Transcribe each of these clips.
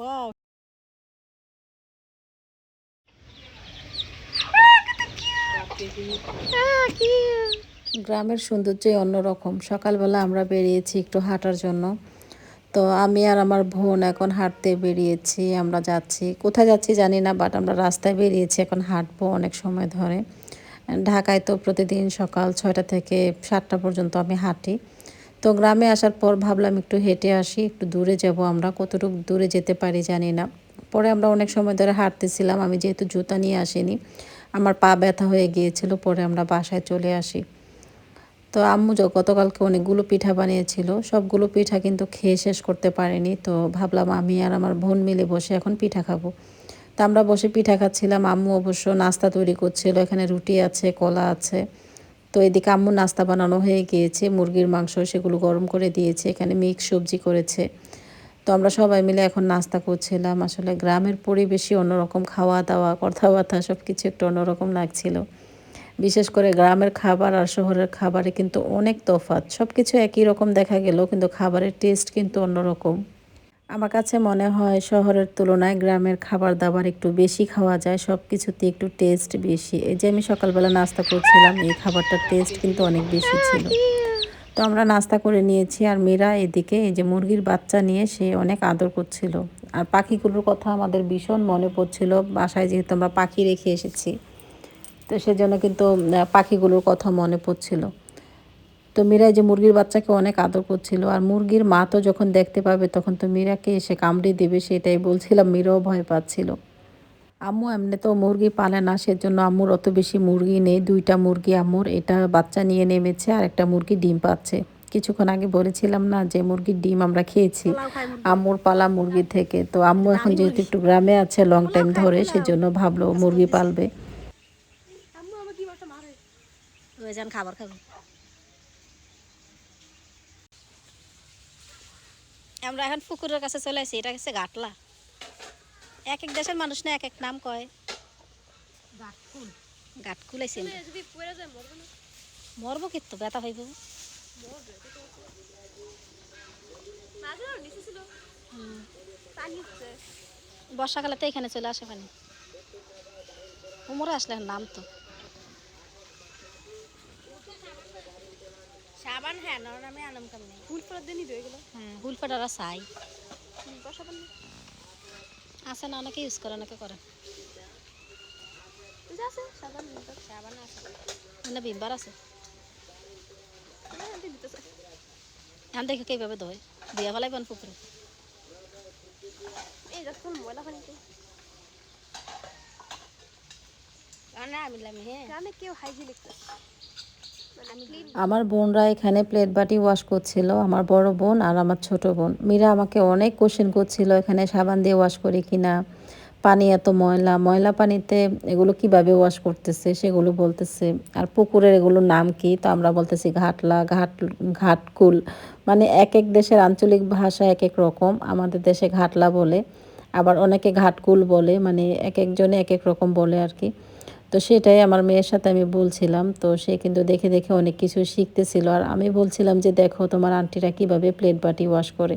Wow. গ্রামের সৌন্দর্যই অন্যরকম। সকালবেলা আমরা বেরিয়েছি একটু হাঁটার জন্য। তো আমি আর আমার বোন এখন হাঁটতে বেরিয়েছি, আমরা যাচ্ছি। কোথায় যাচ্ছি জানি না বাট আমরা রাস্তায় বেরিয়েছি, এখন হাঁটবো অনেক সময় ধরে। ঢাকায় তো প্রতিদিন সকাল ছয়টা থেকে সাতটা পর্যন্ত আমি হাঁটি। তো গ্রামে আসার পর ভাবলাম একটু হেঁটে আসি, একটু দূরে যাব আমরা। কতটুকু দূরে যেতে পারি জানি না। পরে আমরা অনেক সময় ধরে হাঁটতেছিলাম, আমি যেহেতু জুতা নিয়ে আসিনি, আমার পা ব্যথা হয়ে গিয়েছিল, পরে আমরা বাসায় চলে আসি। তো আম্মু গতকালকে অনেকগুলো পিঠা বানিয়েছিল, সবগুলো পিঠা কিন্তু খেয়ে শেষ করতে পারিনি। তো ভাবলাম আমি আর আমার বোন মিলে বসে এখন পিঠা খাব। তো আমরা বসে পিঠা খাচ্ছিলাম, আম্মু অবশ্য নাস্তা তৈরি করছিল, এখানে রুটি আছে, কলা আছে। তো এদিকে আম্মু নাস্তা বানানো হয়ে গিয়েছে, মুরগির মাংস সেগুলো গরম করে দিয়েছে, এখানে মিক্স সবজি করেছে। তো আমরা সবাই মিলে এখন নাস্তা করছিলাম। আসলে গ্রামের পরিবেশই অন্যরকম খাওয়া দাওয়া কথাবার্তা সব কিছু একটু অন্যরকম লাগছিল। বিশেষ করে গ্রামের খাবার আর শহরের খাবারে কিন্তু অনেক তফাৎ। সব কিছু একই রকম দেখা গেলেও কিন্তু খাবারের টেস্ট কিন্তু অন্যরকম। আমার কাছে মনে হয় শহরের তুলনায় গ্রামের খাবার দাবার একটু বেশি খাওয়া যায় সব কিছুতে একটু টেস্ট বেশি। এই যে আমি সকালবেলা নাস্তা করছিলাম, এই খাবারটার টেস্ট কিন্তু অনেক বেশি ছিল। তো আমরা নাস্তা করে নিয়েছি আর মেয়েরা এদিকে, এই যে মুরগির বাচ্চা নিয়ে সে অনেক আদর করছিল। আর পাখিগুলোর কথা আমাদের ভীষণ মনে পড়ছিল, বাসায় যেহেতু আমরা পাখি রেখে এসেছি। তো সেজন্য কিন্তু পাখিগুলোর কথা মনে পড়ছিল। তো মীরা যে মুরগির বাচ্চাকে অনেক আদর করছিল আর মুরগির মা তো যখন দেখতে পাবে তখন তো মীরাকে এসে কামড়ে দেবে সেটাই বলছিলাম মীরাও ভয় পাচ্ছিল। আম্মু এমনি তো মুরগি পালে না সেজন্য আম্মুর অত বেশি মুরগি নেই দুইটা মুরগি আম্মুর এটা বাচ্চা নিয়ে নেমেছে আর একটা মুরগি ডিম পাচ্ছে। কিছুক্ষণ আগে বলেছিলাম না যে মুরগির ডিম আমরা খেয়েছি। আম্মুর পালা মুরগি থেকে। তো আম্মু এখন যেহেতু একটু গ্রামে আছে লং টাইম ধরে সেজন্য ভাবলো মুরগি পালবে। খাবার খাবে। আমরা এখন পুকুরের কাছে চলে আসি এটা হচ্ছে ঘাটলা এক এক দেশের মানুষ না এক এক নাম কয়। গাটকুল। ঘাটকুল আইসি আমরা। যদি পড়ে যায় মরবে না। মরবো কিন্তু ব্যথা হইব। বর্ষাকালে তো এখানে চলে আসে পানি। উমরে আসলে এখন নাম তো। সাবান হ্যাঁ নর নামে আনাম কাম নেই। ফুল পড়ার দিনই রয়ে গেল হ্যাঁ হুলফাটারা চাই। বসা পানি আছে না অনেকে ইউজ করে অনেকে করে। আছে সাবান সাবান আছে। মানে বিম্বার আছে। দিতেছে। এখন দেখে কীভাবে ধোয়। দিয়া পুকুরে। এই দেখুন ময়লা পানিতে। না আমি হ্যাঁ গ্রামে কেউ হাইজিনিক না আমার বোনরা এখানে প্লেট বাটি ওয়াশ করছিল, আমার বড় বোন আর আমার ছোট বোন। মীরা আমাকে অনেক কোশ্চেন করছিল, এখানে সাবান দিয়ে ওয়াশ করি কিনা? পানি এত ময়লা ময়লা পানিতে এগুলো কীভাবে ওয়াশ করতেছে সেগুলো বলতেছে। আর পুকুরের এগুলোর নাম কি? তো আমরা বলতেছি ঘাটলা, ঘাট, ঘাটকুল। মানে এক এক দেশের আঞ্চলিক ভাষা এক এক রকম, আমাদের দেশে ঘাটলা বলে, আবার অনেকে ঘাটকুল বলে মানে এক একজনে এক এক রকম বলে আর কি। তো সেটাই আমার মেয়ের সাথে আমি বলছিলাম। তো সে কিন্তু দেখে দেখে অনেক কিছু শিখতেছিল। আর আমি বলছিলাম যে, দেখো, তোমার আন্টিরা কীভাবে প্লেট বাটি ওয়াশ করে?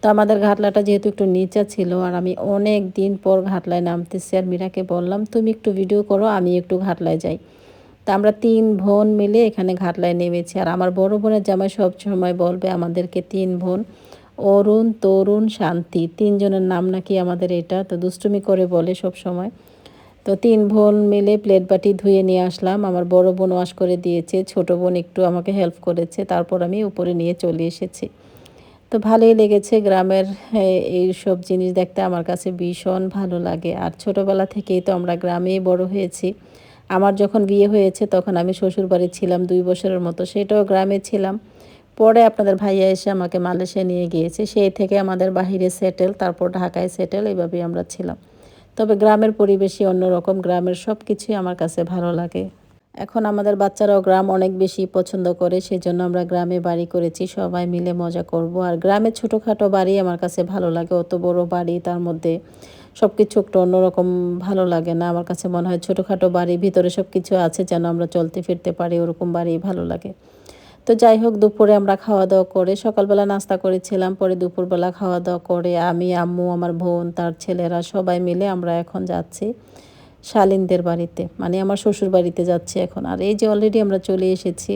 তো আমাদের ঘাটলাটা যেহেতু একটু নিচা ছিল, আর আমি অনেক দিন পর ঘাটলায় নামতেছি, আর মীরাকে বললাম, তুমি একটু ভিডিও করো, আমি একটু ঘাটলায় যাই। তা আমরা তিন বোন মিলে এখানে ঘাটলায় নেমেছি। আর আমার বড় বোনের জামাই সব সময় বলবে আমাদেরকে তিন বোন, অরুণ, তরুণ, শান্তি। তিনজনের নাম নাকি আমাদের এটা, তো দুষ্টুমি করে বলে সব সময়। তো তিন বোন মিলে প্লেট বাটি ধুয়ে নিয়ে আসলাম। আমার বড় বোন ওয়াশ করে দিয়েছে, ছোট বোন একটু আমাকে হেল্প করেছে, তারপর আমি উপরে নিয়ে চলে এসেছি। তো ভালোই লেগেছে, গ্রামের এই সব জিনিস দেখতে আমার কাছে ভীষণ ভালো লাগে। আর ছোটোবেলা থেকেই তো আমরা গ্রামেই বড় হয়েছি। আমার যখন বিয়ে হয়েছে তখন আমি শ্বশুরবাড়ি ছিলাম দুই বছরের মতো, সেটাও গ্রামে ছিলাম। পরে আপনাদের ভাইয়া এসে আমাকে মালয়েশিয়া নিয়ে গিয়েছে, সেই থেকে আমাদের বাহিরে সেটেল তারপর ঢাকায় সেটেল এইভাবেই আমরা ছিলাম। তবে গ্রামের পরিবেশই অন্যরকম, গ্রামের সব কিছুই আমার কাছে ভালো লাগে। এখন আমাদের বাচ্চারাও গ্রাম অনেক বেশি পছন্দ করে, সেজন্য আমরা গ্রামে বাড়ি করেছি, সবাই মিলে মজা করব। আর গ্রামে ছোটোখাটো বাড়ি আমার কাছে ভালো লাগে, অত বড় বাড়ি তার মধ্যে সব কিছু একটু অন্যরকম ভালো লাগে না। আমার কাছে মনে হয় ছোটোখাটো বাড়ি ভিতরে সব কিছু আছে, যেন আমরা চলতে ফিরতে পারি, ওরকম বাড়ি ভালো লাগে। তো যাই হোক, দুপুরে আমরা খাওয়া দাওয়া করে সকালবেলা নাস্তা করেছিলাম, পরে দুপুরবেলা খাওয়া দাওয়া করে আমি, আম্মু, আমার বোন, তার ছেলেরা সবাই মিলে আমরা এখন যাচ্ছি শালিনদের বাড়িতে। মানে আমার শ্বশুর বাড়িতে যাচ্ছি এখন। আর এই যে অলরেডি আমরা চলে এসেছি,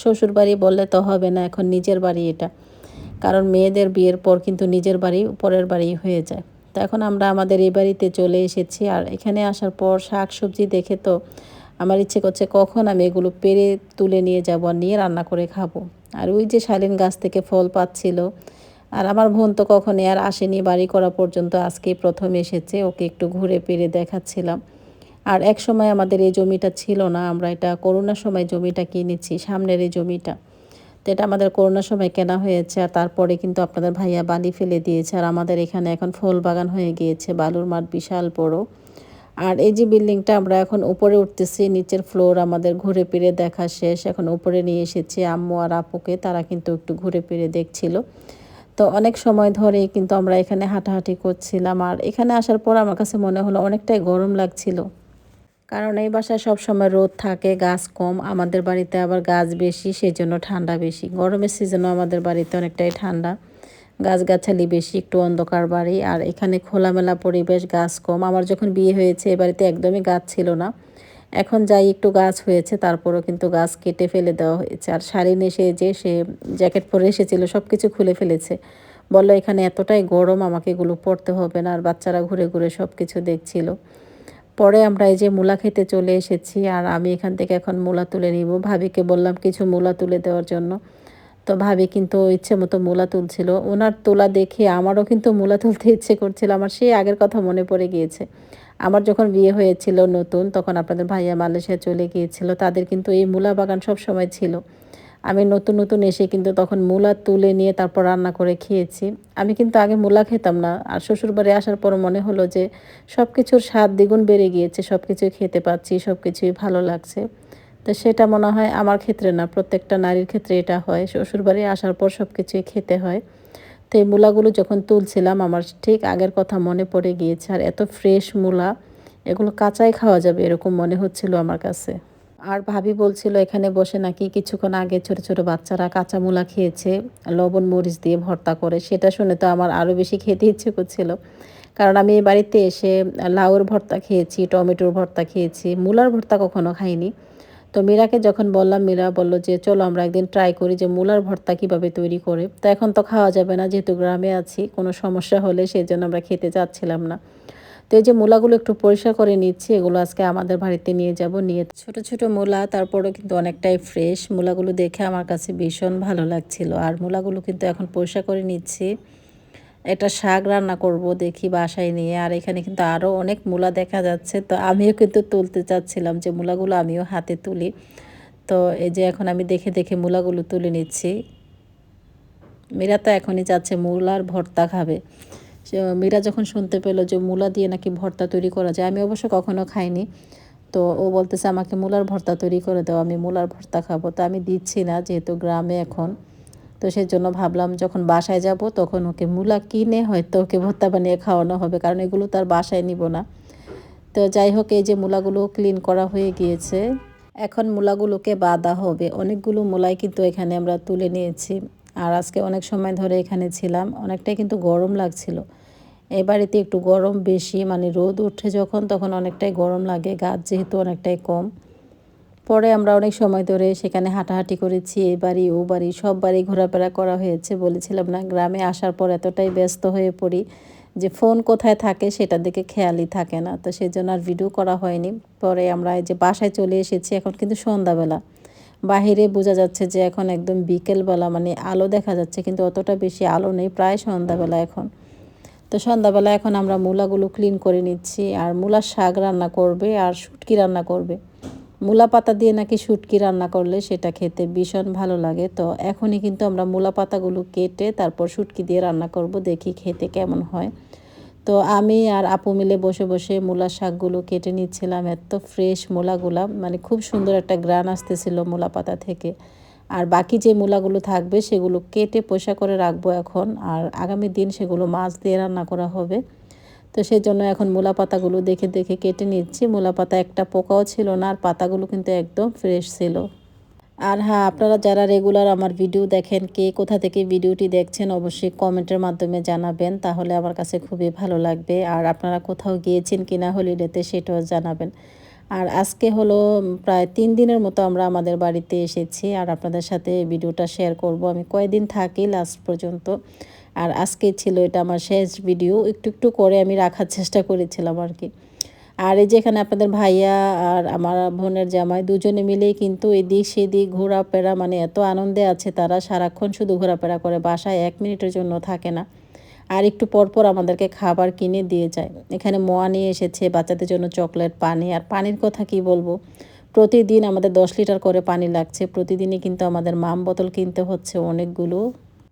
শ্বশুর বাড়ি বললে তো হবে না, এখন নিজের বাড়ি এটা। কারণ মেয়েদের বিয়ের পর কিন্তু নিজের বাড়ি, পরের বাড়ি হয়ে যায়। তো এখন আমরা আমাদের এই বাড়িতে চলে এসেছি, আর এখানে আসার পর শাক সবজি দেখে তো আমার ইচ্ছে করছে কখন আমি এগুলো পেরে তুলে নিয়ে যাব আর নিয়ে রান্না করে খাব। আর ওই যে শালিন গাছ থেকে ফল পাচ্ছিল, আর আমার বোন তো কখনই আর আসেনি বাড়ি করা পর্যন্ত, আজকেই প্রথম এসেছে, ওকে একটু ঘুরে পেরে দেখাচ্ছিলাম। আর এক সময় আমাদের এই জমিটা ছিল না, আমরা এটা করোনার সময় জমিটা কিনেছি, সামনের এই জমিটা। তো এটা আমাদের করোনার সময় কেনা হয়েছে, আর তারপরে কিন্তু আপনাদের ভাইয়া বালি ফেলে দিয়েছে, আর আমাদের এখানে এখন ফুল বাগান হয়ে গিয়েছে, বালুর মাঠ বিশাল বড়। আর এই যে বিল্ডিংটা আমরা এখন উপরে উঠতেছি, নিচের ফ্লোর আমাদের ঘুরে ফিরে দেখা শেষ। এখন উপরে নিয়ে এসেছি আম্মু আর আপুকে, তারা কিন্তু একটু ঘুরে ফিরে দেখছিল। তো অনেক সময় ধরে কিন্তু আমরা এখানে হাঁটাহাঁটি করছিলাম আর এখানে আসার পর আমার কাছে মনে হলো অনেকটাই গরম লাগছিল। কারণ এই বাসায় সবসময় রোদ থাকে, গাছ কম, আমাদের বাড়িতে আবার গাছ বেশি সেই জন্য ঠান্ডা বেশি। গরমের সিজনও আমাদের বাড়িতে অনেকটাই ঠান্ডা। গাছগাছালি বেশি, একটু অন্ধকার বাড়ি, আর এখানে খোলামেলা পরিবেশ, গাছ কম। আমার যখন বিয়ে হয়েছে, এ বাড়িতে একদমই গাছ ছিল না। এখন যাই একটু গাছ হয়েছে, তারপরও কিন্তু গাছ কেটে ফেলে দেওয়া হয়েছে। আর শাড়ি এসে যে, সে জ্যাকেট পরে এসেছিল সব কিছু খুলে ফেলেছে। বলল, এখানে এতটাই গরম, আমাকে এগুলো পড়তে হবে না। আর বাচ্চারা ঘুরে ঘুরে সব কিছু দেখছিল। পরে আমরা এই যে মূলা খেতে চলে এসেছি, আর আমি এখান থেকে এখন মূলা তুলে নিব। ভাবিকে বললাম, কিছু মূলা তুলে দেওয়ার জন্য। তো ভাবি কিন্তু ইচ্ছে মতো মূলা তুলছিল। ওনার তোলা দেখে আমারও কিন্তু মূলা তুলতে ইচ্ছে করছিল। আমার সেই আগের কথা মনে পড়ে গিয়েছে। আমার যখন বিয়ে হয়েছিল নতুন, তখন আপনাদের ভাইয়া মালয়েশিয়া চলে গিয়েছিল। তাদের কিন্তু এই মূলা বাগান সব সময় ছিল। আমি নতুন নতুন এসে কিন্তু তখন মূলা তুলে নিয়ে তারপর রান্না করে খেয়েছি। আমি কিন্তু আগে মূলা খেতাম না। আর শ্বশুরবাড়ি আসার পর মনে হলো যে সব কিছুর স্বাদ দ্বিগুণ বেড়ে গিয়েছে। সব কিছুই খেতে পাচ্ছি সব কিছুই ভালো লাগছে। তো সেটা মনে হয় আমার ক্ষেত্রে না, প্রত্যেকটা নারীর ক্ষেত্রে এটা হয়। শ্বশুরবাড়ি আসার পর সব কিছুই খেতে হয়। তো এই মূলাগুলো যখন তুলছিলাম, আমার ঠিক আগের কথা মনে পড়ে গিয়েছে। আর এত ফ্রেশ মূলা, এগুলো কাঁচাই খাওয়া যাবে এরকম মনে হচ্ছিল আমার কাছে। আর ভাবি বলছিল, এখানে বসে নাকি কিছুক্ষণ আগে ছোট ছোট বাচ্চারা কাঁচা মূলা খেয়েছে, লবণ মরিচ দিয়ে ভর্তা করে। সেটা শুনে তো আমার আরও বেশি খেতে ইচ্ছে করছিল। কারণ আমি এই বাড়িতে এসে লাউর ভর্তা খেয়েছি, টমেটোর ভর্তা খেয়েছি। মূলার ভর্তা কখনো খাইনি। তো মীরাকে যখন বললাম, মীরা বলল যে, চলো আমরা একদিন ট্রাই করি যে মূলার ভর্তা কীভাবে তৈরি করে। তো এখন তো খাওয়া যাবে না, যেহেতু গ্রামে আছি, কোনো সমস্যা হলে সেই জন্য আমরা খেতে চাচ্ছিলাম না। তো এই যে মূলাগুলো একটু পরিষ্কার করে নিচ্ছি, এগুলো আজকে আমাদের বাড়িতে নিয়ে যাব, নিয়ে ছোট ছোট মূলা, তারপরেও কিন্তু অনেকটাই ফ্রেশ মূলাগুলো দেখে আমার কাছে ভীষণ ভালো লাগছিল। আর মূলাগুলো কিন্তু এখন পরিষ্কার করে নিচ্ছি। একটা শাক রান্না করব দেখি বাসায় নিয়ে। আর এখানে কিন্তু আরও অনেক মূলা দেখা যাচ্ছে। তো আমিও কিন্তু তুলতে চাচ্ছিলাম যে মূলাগুলো আমিও হাতে তুলি। তো এই যে এখন আমি দেখে দেখে মূলাগুলো তুলে নিচ্ছি। মীরা তো এখনই যাচ্ছে মূলার ভর্তা খাবে। মীরা যখন শুনতে পেল যে মূলা দিয়ে নাকি ভর্তা তৈরি করা যায়, আমি অবশ্য কখনো খাইনি। তো ও বলতেছে, আমাকে মূলার ভর্তা তৈরি করে দাও, আমি মূলার ভর্তা খাব। তো আমি দিচ্ছি না যেহেতু গ্রামে এখন। তো সেই জন্য ভাবলাম যখন বাসায় যাব তখন ওকে মূলা কিনে হয়তো ওকে ভর্তা বানিয়ে খাওয়ানো হবে, কারণ এগুলো তার বাসায় নিব না। তো যাই হোক, এই যে মূলাগুলো ক্লিন করা হয়ে গিয়েছে। এখন মূলাগুলোকে বাঁধা হবে। অনেকগুলো মূলাই কিন্তু এখানে আমরা তুলে নিয়েছি। আর আজকে অনেক সময় ধরে এখানে ছিলাম, অনেকটাই কিন্তু গরম লাগছিল। এই বাড়িতে একটু গরম বেশি মানে রোদ উঠে যখন, তখন অনেকটাই গরম লাগে। গাছ যেহেতু অনেকটাই কম। পরে আমরা অনেক সময় ধরে সেখানে হাঁটাহাঁটি করেছি, এ বাড়ি, ও বাড়ি, সব বাড়ি ঘোরাফেরা করা হয়েছে বলেছিলাম না। গ্রামে আসার পর এতটাই ব্যস্ত হয়ে পড়ি যে ফোন কোথায় থাকে সেটা দিকে খেয়ালই থাকে না। তো সেই জন্য আর ভিডিও করা হয়নি। পরে আমরা এই যে বাসায় চলে এসেছি, এখন কিন্তু সন্ধ্যাবেলা। বাহিরে বোঝা যাচ্ছে যে এখন একদম বিকেলবেলা মানে আলো দেখা যাচ্ছে, কিন্তু অতটা বেশি আলো নেই, প্রায় সন্ধ্যাবেলা এখন। তো সন্ধ্যাবেলা এখন আমরা মূলাগুলো ক্লিন করে নিচ্ছি, আর মূলার শাক রান্না করবে, আর শুটকি রান্না করবে। মূলা পাতা দিয়ে নাকি শুটকি রান্না করলে সেটা খেতে ভীষণ ভালো লাগে। তো এখনই কিন্তু আমরা মূলা পাতাগুলো কেটে তারপর শুটকি দিয়ে রান্না করব, দেখি খেতে কেমন হয়। তো আমি আর আপু মিলে বসে বসে মূলা শাকগুলো কেটে নিচ্ছিলাম, এত ফ্রেশ মূলাগুলা মানে খুব সুন্দর একটা গ্রান আসতেছিল মূলা পাতা থেকে। আর বাকি যে মূলাগুলো থাকবে সেগুলো কেটে পয়সা করে রাখব এখন, আর আগামী দিন সেগুলো মাছ দিয়ে রান্না করা হবে। তো সেই জন্য এখন মূলা পাতাগুলো দেখে দেখে কেটে নিচ্ছি। মূলা পাতা একটা পোকাও ছিল না, আর পাতাগুলো কিন্তু একদম ফ্রেশ ছিল। আর হ্যাঁ আপনারা যারা রেগুলার আমার ভিডিও দেখেন, কে কোথা থেকে ভিডিওটি দেখছেন, অবশ্যই কমেন্টের মাধ্যমে জানাবেন। তাহলে আমার কাছে খুবই ভালো লাগবে। আর আপনারা কোথাও গিয়েছেন কিনা হলিডেতে সেটাও জানাবেন। আর আজকে হলো প্রায় তিন দিনের মতো আমরা আমাদের বাড়িতে এসেছি। আর আপনাদের সাথে ভিডিওটা শেয়ার করব। আমি কয়দিন থাকি লাস্ট পর্যন্ত। আর আজকে ছিল এটা আমার শেষ ভিডিও একটু একটু করে আমি রাখার চেষ্টা করেছিলাম আর কি। আর এই যেখানে আপনাদের ভাইয়া আর আমার বোনের জামাই দুজনে মিলেই কিন্তু এদিক সেদিক ঘোরাফেরা মানে এত আনন্দে আছে তারা সারাক্ষণ শুধু ঘোরাফেরা করে, বাসায় এক মিনিটের জন্য থাকে না। আর একটু পর পর আমাদেরকে খাবার কিনে দিয়ে যায়। এখানে মোয়া নিয়ে এসেছে বাচ্চাদের জন্য চকলেট, পানি। আর পানির কথা কি বলব? প্রতিদিন আমাদের দশ লিটার করে পানি লাগছে। প্রতিদিনই কিন্তু আমাদের মাম বোতল কিনতে হচ্ছে অনেকগুলো।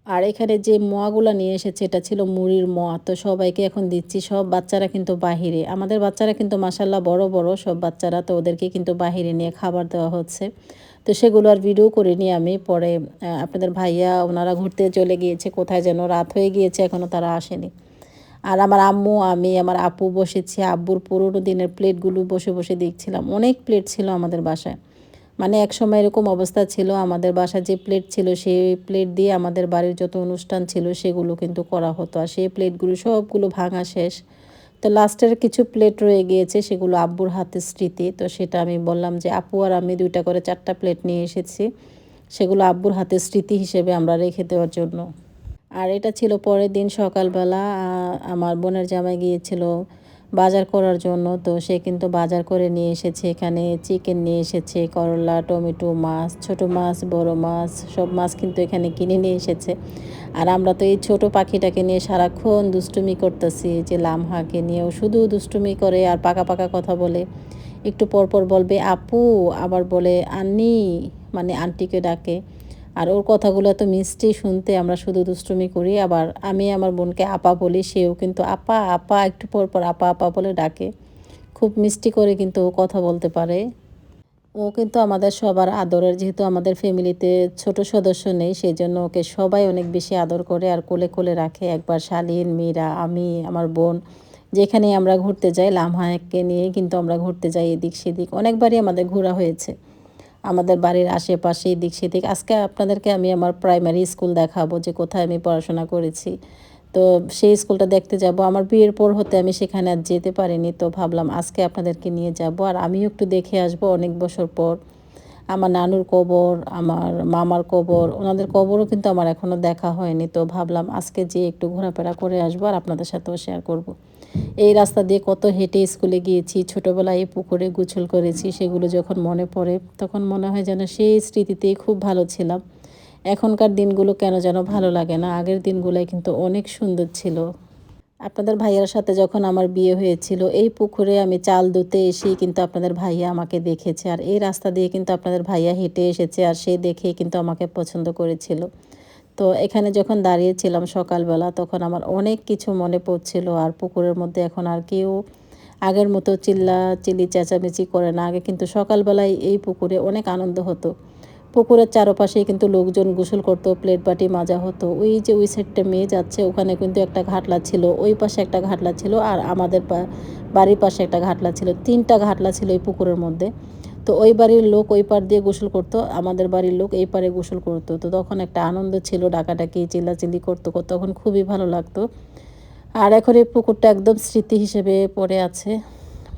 আর এখানে যে মোয়াগুলো নিয়ে এসেছে, এটা ছিল মুড়ির মোয়া। তো সবাইকে এখন দিচ্ছি, সব বাচ্চারা কিন্তু বাহিরে। আমাদের বাচ্চারা কিন্তু মাসাল্লাহ বড় বড় সব বাচ্চারা, তো ওদেরকে কিন্তু বাহিরে নিয়ে খাবার দেওয়া হচ্ছে। তো সেগুলো আর ভিডিও করিনি আমি, পরে আপনাদের ভাইয়া, ওনারা ঘুরতে চলে গিয়েছে, কোথায় যেন রাত হয়ে গিয়েছে এখনও তারা আসেনি। আর আমার আম্মু, আমি, আমার আপু বসেছি, আব্বুর পুরোনো দিনের প্লেটগুলো বসে বসে দেখছিলাম। অনেক প্লেট ছিল আমাদের বাসায়। মানে এক সময় এরকম অবস্থা ছিল, আমাদের বাসায় যে প্লেট ছিল সেই প্লেট দিয়ে আমাদের বাড়ির যত অনুষ্ঠান ছিল সেগুলো কিন্তু করা হতো। আর সেই প্লেটগুলো সবগুলো ভাঙা শেষ। তো লাস্টের কিছু প্লেট রয়ে গিয়েছে, সেগুলো আব্বুর হাতে স্মৃতি। তো সেটা আমি বললাম যে, আপু আর আমি দুইটা করে চারটা প্লেট নিয়ে এসেছি। সেগুলো আব্বুর হাতে স্মৃতি হিসেবে আমরা রেখে দেওয়ার জন্য। আর এটা ছিল পরের দিন সকালবেলা আমার বোনের জামাই গিয়েছিল বাজার করার জন্য। তো সে কিন্তু বাজার করে নিয়ে এসেছে। এখানে চিকেন নিয়ে এসেছে, করলা, টমেটো মাছ, ছোট মাছ, বড় মাছ, সব মাছ কিন্তু এখানে কিনে নিয়ে এসেছে। আর আমরা তো এই ছোট পাখিটাকে নিয়ে সারাক্ষণ দুষ্টুমি করতেছি যে লামহাকে নিয়েও। শুধু দুষ্টুমি করে আর পাকা পাকা কথা বলে। একটু পর পর বলবে, আপু, আবার বলে, আন্নি মানে আন্টিকে ডাকে। আর ওর কথাগুলো এত মিষ্টি শুনতে আমরা শুধু দুষ্টুমি করি, আবার আমি আমার বোনকে আপা বলি, সেও কিন্তু আপা আপা একটু পর পর আপা আপা বলে ডাকে। খুব মিষ্টি করে কিন্তু ও কথা বলতে পারে। ও কিন্তু আমাদের সবার আদরের, যেহেতু আমাদের ফ্যামিলিতে ছোট সদস্য নেই সেই জন্য ওকে সবাই অনেক বেশি আদর করে আর কোলে কোলে রাখে। একবার শালীন মীরা, আমি, আমার বোন যেখানে আমরা ঘুরতে যাই লামহাকে নিয়ে কিন্তু আমরা ঘুরতে যাই এদিক সেদিক। অনেকবারই আমাদের ঘোরা হয়েছে। আমাদের বাড়ির আশেপাশে, এদিক সেদিক। আজকে আপনাদেরকে আমি আমার প্রাইমারি স্কুল দেখাবো যে কোথায় আমি পড়াশোনা করেছি। তো সেই স্কুলটা দেখতে যাব। আমার বিয়ের পর হতে আমি সেখানে আর যেতে পারিনি, তো ভাবলাম আজকে আপনাদেরকে নিয়ে যাব। আর আমিও একটু দেখে আসব অনেক বছর পর। আমার নানুর কবর, আমার মামার কবর, ওনাদের কবরও কিন্তু আমার এখনও দেখা হয়নি। তো ভাবলাম আজকে যে একটু ঘোরাফেরা করে আসব আর আপনাদের সাথেও শেয়ার করব। এই রাস্তা দিয়ে কত হেঁটে স্কুলে গিয়েছি, ছোটোবেলায় এই পুকুরে গোছল করেছি, সেগুলো যখন মনে পড়ে তখন মনে হয় যেন সেই স্মৃতিতেই খুব ভালো ছিলাম। এখনকার দিনগুলো কেন যেন ভালো লাগে না, আগের দিনগুলোই কিন্তু অনেক সুন্দর ছিল। আপনাদের ভাইয়ার সাথে যখন আমার বিয়ে হয়েছিল, এই পুকুরে আমি চাল ধুতে এসেই কিন্তু আপনাদের ভাইয়া আমাকে দেখেছে, আর এই রাস্তা দিয়ে কিন্তু আপনাদের ভাইয়া হেঁটে এসেছে, আর সে দেখেই কিন্তু আমাকে পছন্দ করেছিল। তো এখানে যখন দাঁড়িয়েছিলাম সকালবেলা, তখন আমার অনেক কিছু মনে পড়ছিল আর পুকুরের মধ্যে এখন আর কেউ আগের মতো চিল্লা চিল্লি চেঁচামেচি করে না। আগে কিন্তু সকালবেলায় এই পুকুরে অনেক আনন্দ হতো। পুকুরের চারপাশেই কিন্তু লোকজন গোসল করতো, প্লেট বাটি মাজা হতো। ওই যে ওই সাইডটা মেয়ে যাচ্ছে, ওখানে কিন্তু একটা ঘাটলা ছিল, ওই পাশে একটা ঘাটলা ছিল আর আমাদের বাড়ির পাশে একটা ঘাটলা ছিল। তিনটা ঘাটলা ছিল এই পুকুরের মধ্যে। তো ওই বাড়ির লোক ওই পার দিয়ে গোসল করতো, আমাদের বাড়ির লোক এই পারে গোসল করতো। তো তখন একটা আনন্দ ছিল, ডাকাডাকি, চিল্লাচিল্লি করতো তখন খুবই ভালো লাগতো। আর এখন এই পুকুরটা একদম স্মৃতি হিসেবে পড়ে আছে।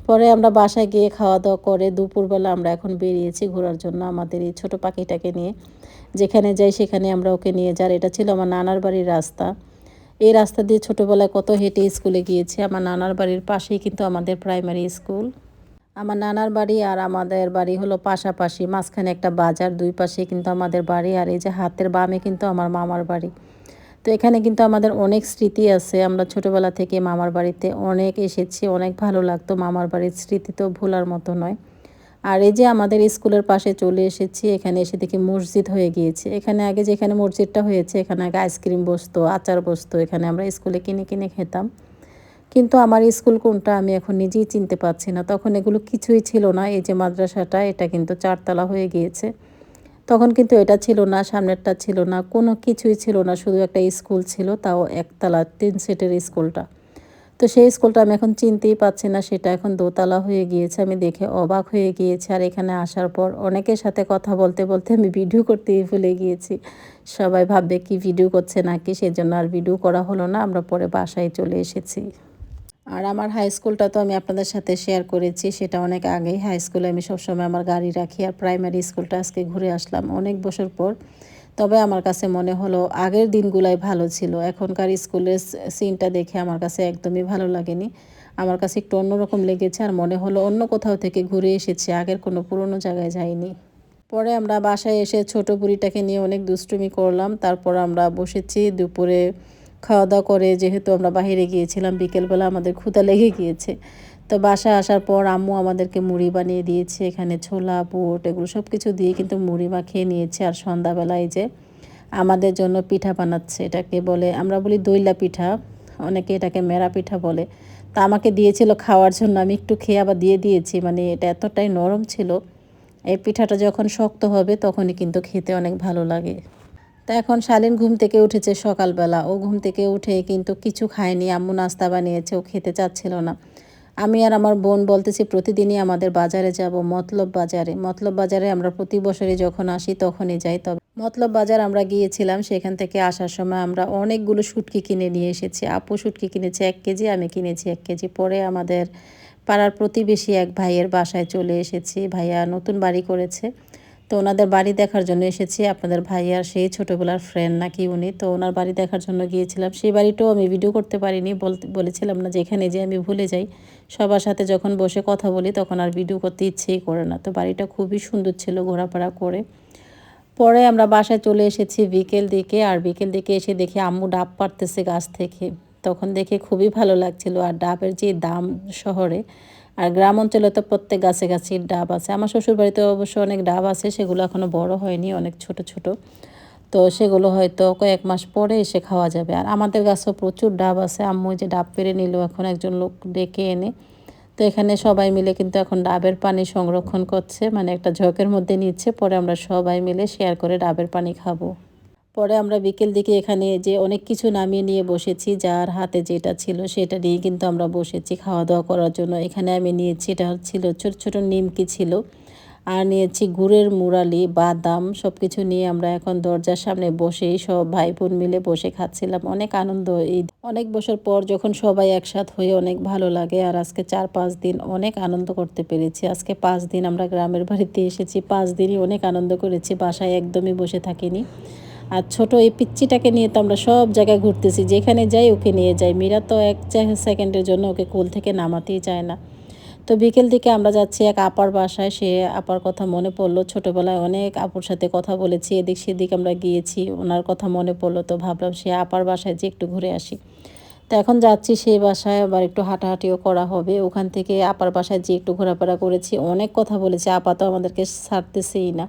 পরে আমরা বাসায় গিয়ে খাওয়া দাওয়া করে দুপুরবেলা আমরা এখন বেরিয়েছি ঘোরার জন্য আমাদের এই ছোটো পাখিটাকে নিয়ে। যেখানে যাই সেখানে আমরা ওকে নিয়ে যার এটা ছিল আমার নানার বাড়ির রাস্তা। এই রাস্তা দিয়ে ছোটোবেলায় কত হেঁটে স্কুলে গিয়েছি। আমার নানার বাড়ির পাশেই কিন্তু আমাদের প্রাইমারি স্কুল আমার নানার বাড়ি আর আমাদের বাড়ি হলো পাশাপাশি মাঝখানে একটা বাজার, দুই পাশে কিন্তু আমাদের বাড়ি আর এই যে হাতের বামে কিন্তু আমার মামার বাড়ি। তো এখানে কিন্তু আমাদের অনেক স্মৃতি আছে। আমরা ছোটোবেলা থেকে মামার বাড়িতে অনেক এসেছি, অনেক ভালো লাগতো মামার বাড়ির স্মৃতি তো ভোলার মতো নয়। আর এই যে আমাদের স্কুলের পাশে চলে এসেছি, এখানে এসে দেখি মসজিদ হয়ে গিয়েছে। এখানে আগে যেখানে মসজিদটা হয়েছে, এখানে আগে আইসক্রিম বসতো, আচার বসতো, এখানে আমরা স্কুলে কিনে কিনে খেতাম। কিন্তু আমার স্কুল কোনটা আমি এখন নিজেই চিনতে পারছি না। তখন এগুলো কিছুই ছিল না। এই যে মাদ্রাসাটা, এটা কিন্তু চারতলা হয়ে গিয়েছে। তখন কিন্তু এটা ছিল না, সামনেরটা ছিল না, কোনো কিছুই ছিল না, শুধু একটা স্কুল ছিল, তাও একতলা, তিন সেটের স্কুলটা। তো সেই স্কুলটা আমি এখন চিনতেই পাচ্ছি না, সেটা এখন দোতলা হয়ে গিয়েছে, আমি দেখে অবাক হয়ে গিয়েছি। আর এখানে আসার পর অনেকের সাথে কথা বলতে বলতে আমি ভিডিও করতেই ভুলে গিয়েছি। সবাই ভাববে, কি ভিডিও করছে নাকি? সেজন্য আর ভিডিও করা হলো না, আমরা পরে বাসায় চলে এসেছি। আর আমার হাই স্কুলটা তো আমি আপনাদের সাথে শেয়ার করেছি, সেটা অনেক আগেই। হাই স্কুলে আমি সবসময় আমার গাড়ি রাখি আর প্রাইমারি স্কুলটা আজকে ঘুরে আসলাম অনেক বছর পর। তবে আমার কাছে মনে হলো আগের দিনগুলাই ভালো ছিল। এখনকার স্কুলের সিনটা দেখে আমার কাছে একদমই ভালো লাগেনি। আমার কাছে একটু অন্যরকম লেগেছে আর মনে হলো অন্য কোথাও থেকে ঘুরে এসেছি, আগের কোনো পুরনো জায়গায় যাইনি। পরে আমরা বাসায় এসে ছোট বুড়িটাকে নিয়ে অনেক দুষ্টুমি করলাম। তারপর আমরা বসেছি দুপুরে খাওয়া দাওয়া করে, যেহেতু আমরা বাইরে গিয়েছিলাম, বিকেলবেলা আমাদের ক্ষুধা লেগে গিয়েছে। তো বাসায় আসার পর আম্মু আমাদেরকে মুড়ি বানিয়ে দিয়েছে, এখানে ছোলা, বুট, এগুলো সব কিছু দিয়ে কিন্তু মুড়ি মাখিয়ে নিয়েছে। আর সন্ধ্যাবেলায় যে আমাদের জন্য পিঠা বানাচ্ছে, এটাকে বলে, আমরা বলি দইলা পিঠা, অনেকে এটাকে মেরা পিঠা বলে। তা আমাকে দিয়েছিল খাওয়ার জন্য, আমি একটু খেয়ে আবার দিয়ে দিয়েছি মানে এটা এতটাই নরম ছিল। এই পিঠাটা যখন শক্ত হবে, তখনই কিন্তু খেতে অনেক ভালো লাগে। তা এখন শালীন ঘুম থেকে উঠেছে সকালবেলা। ও ঘুম থেকে উঠে কিন্তু কিছু খায়নি, আম্মু নাস্তা বানিয়েছে, ও খেতে চাচ্ছিল না। আমি আর আমার বোন বলতেছি, প্রতিদিনই আমাদের বাজারে যাব, মতলব বাজারে। মতলব বাজারে আমরা প্রতি বছরই যখন আসি তখনই যাই, তবে মতলব বাজার আমরা গিয়েছিলাম, সেখান থেকে আসার সময় আমরা অনেকগুলো শুটকি কিনে নিয়ে এসেছি। আপু শুটকি কিনেছে এক কেজি, আমি কিনেছি এক কেজি। পরে আমাদের পাড়ার প্রতিবেশী এক ভাইয়ের বাসায় চলে এসেছি। ভাইয়া নতুন বাড়ি করেছে। তো ওনাদের বাড়ি দেখার জন্য এসেছি। আপনাদের ভাইয়ার সেই ছোটোবেলার ফ্রেন্ড নাকি উনি। তো ওনার বাড়ি দেখার জন্য গিয়েছিলাম। সেই বাড়িটাও আমি ভিডিও করতে পারিনি। বলেছিলাম না যে এখানে যে আমি ভুলে যাই। সবার সাথে যখন বসে কথা বলি তখন আর ভিডিও করতে ইচ্ছেই করে না। তো বাড়িটা খুবই সুন্দর ছিল ঘোরাফেরা করে। পরে আমরা বাসায় চলে এসেছি বিকেল দিকে। আর বিকেল দিকে এসে দেখি আম্মু ডাব পারতেছে গাছ থেকে। তখন দেখে খুবই ভালো লাগছিল। আর ডাবের যে দাম শহরে আর গ্রাম অঞ্চলে তো প্রত্যেক গাছে গাছে ডাব আছে। আমার শ্বশুর বাড়িতে অবশ্য অনেক ডাব আছে, সেগুলো এখনও বড় হয়নি, অনেক ছোট ছোট। তো সেগুলো হয়তো কয়েক মাস পরে এসে খাওয়া যাবে। আর আমাদের গাছেও প্রচুর ডাব আছে। আম্মু যে ডাব পেরে নিল, এখন একজন লোক ডেকে এনে। তো এখানে সবাই মিলে কিন্তু এখন ডাবের পানি সংরক্ষণ করছে মানে একটা ঝকের মধ্যে নিচ্ছে, পরে আমরা সবাই মিলে শেয়ার করে ডাবের পানি খাব। পরে আমরা বিকেল দিকে এখানে যে অনেক কিছু নামিয়ে নিয়ে বসেছি, যার হাতে যেটা ছিল সেটা নিয়ে কিন্তু আমরা বসেছি খাওয়া দাওয়া করার জন্য। এখানে আমি নিয়েছি, এটা ছিল ছোট ছোট নিমকি ছিল। আর নিয়েছি গুড়ের মুরালি, বাদাম সব কিছু নিয়ে আমরা এখন দরজার সামনে বসেই সব ভাই বোন মিলে বসে খাচ্ছিলাম। অনেক আনন্দ এই অনেক বছর পর যখন সবাই একসাথ হয়ে অনেক ভালো লাগে, আর আজকে চার, পাঁচ দিন অনেক আনন্দ করতে পেরেছি। আজকে পাঁচ দিন আমরা গ্রামের বাড়িতে এসেছি, পাঁচ দিনই অনেক আনন্দ করেছি, বাসায় একদমই বসে থাকিনি। আর ছোট এই পিচ্চিটাকে নিয়ে তো আমরা সব জায়গায় ঘুরতেছি, যেখানে যাই ওকে নিয়ে যাই। মীরা তো এক সেকেন্ডের জন্য ওকে কোল থেকে নামাতেই চায় না। তো বিকেল দিকে আমরা যাচ্ছি এক আপার বাসায়, সে আপার কথা মনে পড়ল। ছোটোবেলায় অনেক আপুর সাথে কথা বলেছি, এদিক সেদিক আমরা গিয়েছি, ওনার কথা মনে পড়ল। তো ভাবলাম সে আপার বাসায় যে একটু ঘুরে আসি। তো এখন যাচ্ছি সেই বাসায়, আবার একটু হাঁটাহাঁটিও করা হবে। ওখান থেকে আপার বাসায় যে একটু ঘোরাফেরা করেছি, অনেক কথা বলেছি। আপা তো আমাদেরকে ছাড়তেছেই না।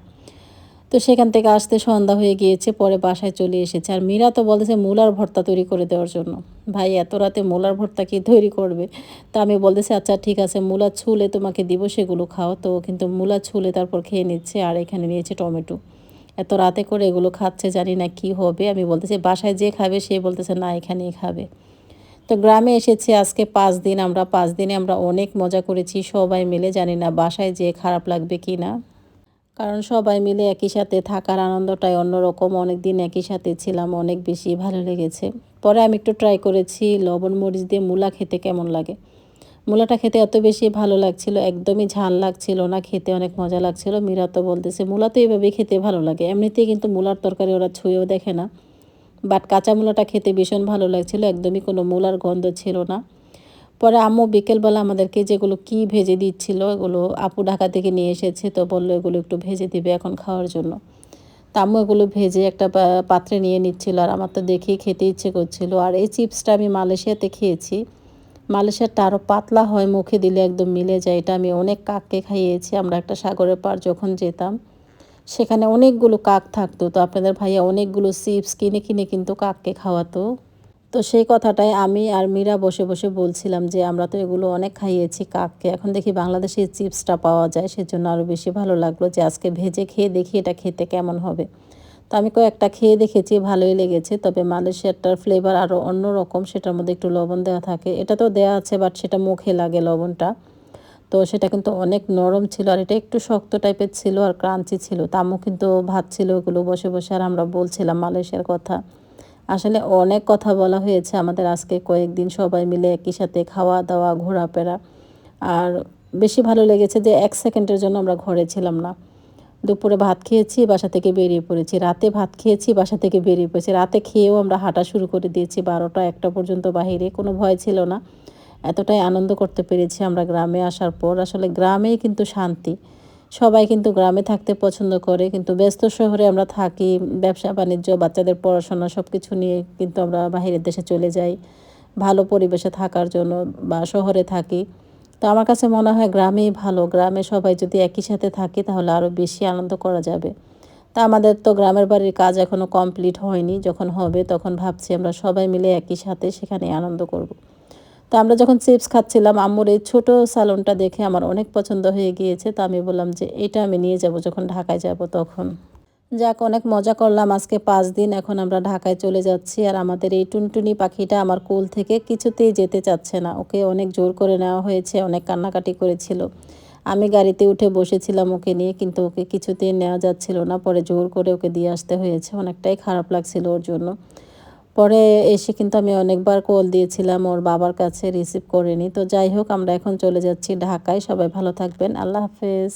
তো সেখান থেকে আসতে সন্ধ্যা হয়ে গিয়েছে, পরে বাসায় চলে এসেছে। আর মীরা তো বলতেছে মূলার ভর্তা তৈরি করে দেওয়ার জন্য। ভাই, এত রাতে মূলার ভর্তা কি তৈরি করবে? তো আমি বলতেছি আচ্ছা ঠিক আছে, মূলা ছুলে তোমাকে দিব, সেগুলো খাও। তো কিন্তু মূলা ছুলে তারপর খেয়ে নিচ্ছে, আর এখানে নিয়েছে টমেটো। এত রাতে করে এগুলো খাচ্ছে, জানি না কি হবে। আমি বলতেছি, বাসায় যে খাবে, সে বলতেছে, না, এখানেই খাবে। তো গ্রামে এসেছি, আজকে পাঁচ দিন, আমরা পাঁচ দিনে আমরা অনেক মজা করেছি, সবাই মিলে, জানি না বাসায় যে খারাপ লাগবে কি না। কারণ সবাই মিলে একই সাথে থাকার আনন্দটাই অন্যরকম। অনেক দিন একই সাথে ছিলাম, অনেক বেশি ভালো লেগেছে। পরে আমি একটু ট্রাই করেছি লবণ মরিচ দিয়ে মূলা খেতে কেমন লাগে। মূলাটা খেতে এত বেশি ভালো লাগছিল, একদমই ঝাল লাগছিল না, খেতে অনেক মজা লাগছিল। মীরা তো বলতেছে, মূলা তো এইভাবেই খেতে ভালো লাগে। এমনিতেই কিন্তু মূলার তরকারি ওরা ছুঁয়েও দেখে না। বাট কাঁচা মূলাটা খেতে ভীষণ ভালো লাগছিল, একদমই কোনো মূলার গন্ধ ছিল না। পরে আম্মু বিকেলবেলা আমাদেরকে যেগুলো কি ভেজে দিচ্ছিল, এগুলো আপু ঢাকা থেকে নিয়ে এসেছে তো বলল এগুলো একটু ভেজে দিবে এখন খাওয়ার জন্য। তা আম্মু এগুলো ভেজে একটা পাত্রে নিয়ে নিচ্ছিল আর আমার তো দেখেই খেতে ইচ্ছে করছিল। আর এই চিপসটা আমি মালয়েশিয়াতে খেয়েছি। মালয়েশিয়ারটা আরও পাতলা হয়, মুখে দিলে একদম মিলে যায়। এটা আমি অনেক কাককে খাইয়েছি, আমরা একটা সাগরের পার যখন যেতাম, সেখানে অনেকগুলো কাক থাকতো। তো আপনাদের ভাইয়া অনেকগুলো চিপস কিনে কিনে কিন্তু কাককে খাওয়াতো। তো সেই কথাটাই আমি আর মীরা বসে বসে বলছিলাম যে, আমরা তো এগুলো অনেক খাইয়েছি কাককে। এখন দেখি বাংলাদেশে চিপসটা পাওয়া যায়। সেজন্য আরও বেশি ভালো লাগল যে, আজকে ভেজে খেয়ে দেখি এটা খেতে কেমন হবে। তো আমি কয়েকটা খেয়ে দেখেছি, ভালোই লেগেছে। তবে মালয়েশিয়ারটার ফ্লেভার আরও অন্য রকম সেটার মধ্যে একটু লবণ দেওয়া থাকে। এটা তো দেওয়া আছে বাট সেটা মুখে লাগে লবণটা। তো সেটা কিন্তু অনেক নরম ছিল আর এটা একটু শক্ত টাইপের ছিল আর ক্রাঞ্চি ছিল। তামু কিন্তু ভাত ছিল ওগুলো বসে বসে আর আমরা বলছিলাম মালয়েশিয়ার কথা। আসলে অনেক কথা বলা হয়েছে আমাদের আজকে কয়েকদিন সবাই মিলে একই সাথে খাওয়া দাওয়া, ঘোরাফেরা। আর বেশি ভালো লেগেছে যে এক সেকেন্ডের জন্য আমরা ঘরে ছিলাম না। দুপুরে ভাত খেয়েছি, বাসা থেকে বেরিয়ে পড়েছি। রাতে ভাত খেয়েছি, বাসা থেকে বেরিয়ে পড়েছি। রাতে খেয়েও আমরা হাঁটা শুরু করে দিয়েছি বারোটা, একটা পর্যন্ত বাহিরে। কোনো ভয় ছিল না। এতটাই আনন্দ করতে পেরেছি আমরা গ্রামে আসার পর। আসলে গ্রামেই কিন্তু শান্তি। সবাই কিন্তু গ্রামে থাকতে পছন্দ করে, কিন্তু ব্যস্ত শহরে আমরা থাকি, ব্যবসা, বাণিজ্য, বাচ্চাদের পড়াশোনা সব কিছু নিয়ে কিন্তু আমরা বাইরের দেশে চলে যাই, ভালো পরিবেশে থাকার জন্য বা শহরে থাকি তো আমার কাছে মনে হয় গ্রামেই ভালো, গ্রামে সবাই যদি একই সাথে থাকি তাহলে আরও বেশি আনন্দ করা যাবে তা আমাদের তো গ্রামের বাড়ির কাজ এখনও কমপ্লিট হয়নি, যখন হবে তখন ভাবছি আমরা সবাই মিলে একই সাথে সেখানে আনন্দ করব। তো আমরা যখন চিপস খাচ্ছিলাম, আম্মুর এই ছোটো স্যালনটা দেখে আমার অনেক পছন্দ হয়ে গিয়েছে, তো আমি বললাম যে এটা আমি নিয়ে যাব যখন ঢাকায় যাব তখন। যাক, অনেক মজা করলাম আজকে পাঁচ দিন, এখন আমরা ঢাকায় চলে যাচ্ছি আর আমাদের এই টুনটুনি পাখিটা আমার কোল থেকে কিছুতেই যেতে চাচ্ছে না। ওকে অনেক জোর করে নেওয়া হয়েছে, অনেক কান্নাকাটি করেছিল। আমি গাড়িতে উঠে বসেছিলাম ওকে নিয়ে, কিন্তু ওকে কিছুতেই নেওয়া যাচ্ছিল না। পরে জোর করে ওকে দিয়ে আসতে হয়েছে, অনেকটাই খারাপ লাগছিল ওর জন্য। পরে এসে কিন্তু আমি অনেকবার কল দিয়েছিলাম, ওর বাবার কাছে রিসিভ করিনি। তো যাই হোক, আমরা এখন চলে যাচ্ছি ঢাকায়। সবাই ভালো থাকবেন। আল্লাহ হাফেজ।